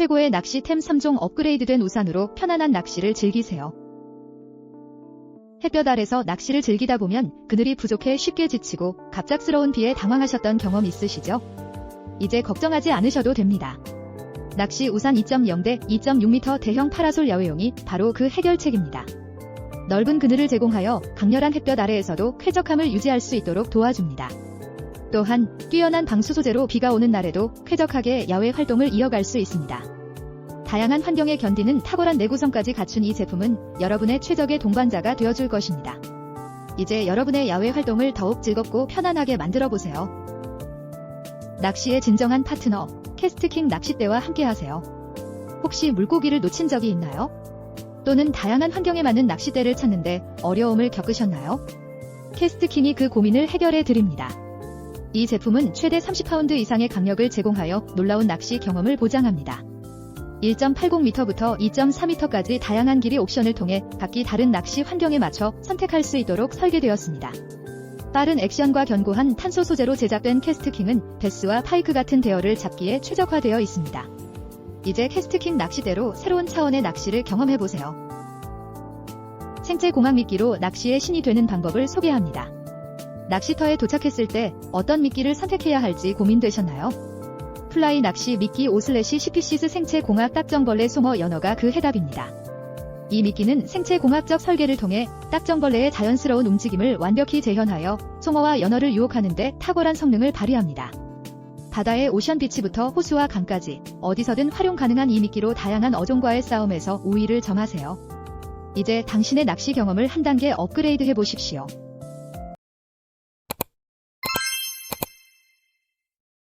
최고의 낚시템 3종 업그레이드된 우산으로 편안한 낚시를 즐기세요. 햇볕 아래서 낚시를 즐기다 보면 그늘이 부족해 쉽게 지치고 갑작스러운 비에 당황하셨던 경험 있으시죠? 이제 걱정하지 않으셔도 됩니다. 낚시 우산 2.0대 2.6m 대형 파라솔 야외용이 바로 그 해결책입니다. 넓은 그늘을 제공하여 강렬한 햇볕 아래에서도 쾌적함을 유지할 수 있도록 도와줍니다. 또한 뛰어난 방수 소재로 비가 오는 날에도 쾌적하게 야외 활동을 이어갈 수 있습니다. 다양한 환경에 견디는 탁월한 내구성까지 갖춘 이 제품은 여러분의 최적의 동반자가 되어줄 것입니다. 이제 여러분의 야외 활동을 더욱 즐겁고 편안하게 만들어 보세요. 낚시의 진정한 파트너, 캐스트킹 낚싯대와 함께 하세요. 혹시 물고기를 놓친 적이 있나요? 또는 다양한 환경에 맞는 낚싯대를 찾는데 어려움을 겪으셨나요? 캐스트킹이 그 고민을 해결해 드립니다. 이 제품은 최대 30파운드 이상의 강력을 제공하여 놀라운 낚시 경험을 보장합니다. 1.80m부터 2.4m까지 다양한 길이 옵션을 통해 각기 다른 낚시 환경에 맞춰 선택할 수 있도록 설계되었습니다. 빠른 액션과 견고한 탄소 소재로 제작된 캐스트킹은 베스와 파이크 같은 대어를 잡기에 최적화되어 있습니다. 이제 캐스트킹 낚시대로 새로운 차원의 낚시를 경험해보세요. 생체 공학 미끼로 낚시의 신이 되는 방법을 소개합니다. 낚시터에 도착했을 때 어떤 미끼를 선택해야 할지 고민되셨나요? 플라이 낚시 미끼 오슬래시 시피시스 생체 공학 딱정벌레 송어 연어가 그 해답입니다. 이 미끼는 생체 공학적 설계를 통해 딱정벌레의 자연스러운 움직임을 완벽히 재현하여 송어와 연어를 유혹하는데 탁월한 성능을 발휘합니다. 바다의 오션 비치부터 호수와 강까지 어디서든 활용 가능한 이 미끼로 다양한 어종과의 싸움에서 우위를 점하세요. 이제 당신의 낚시 경험을 한 단계 업그레이드 해 보십시오.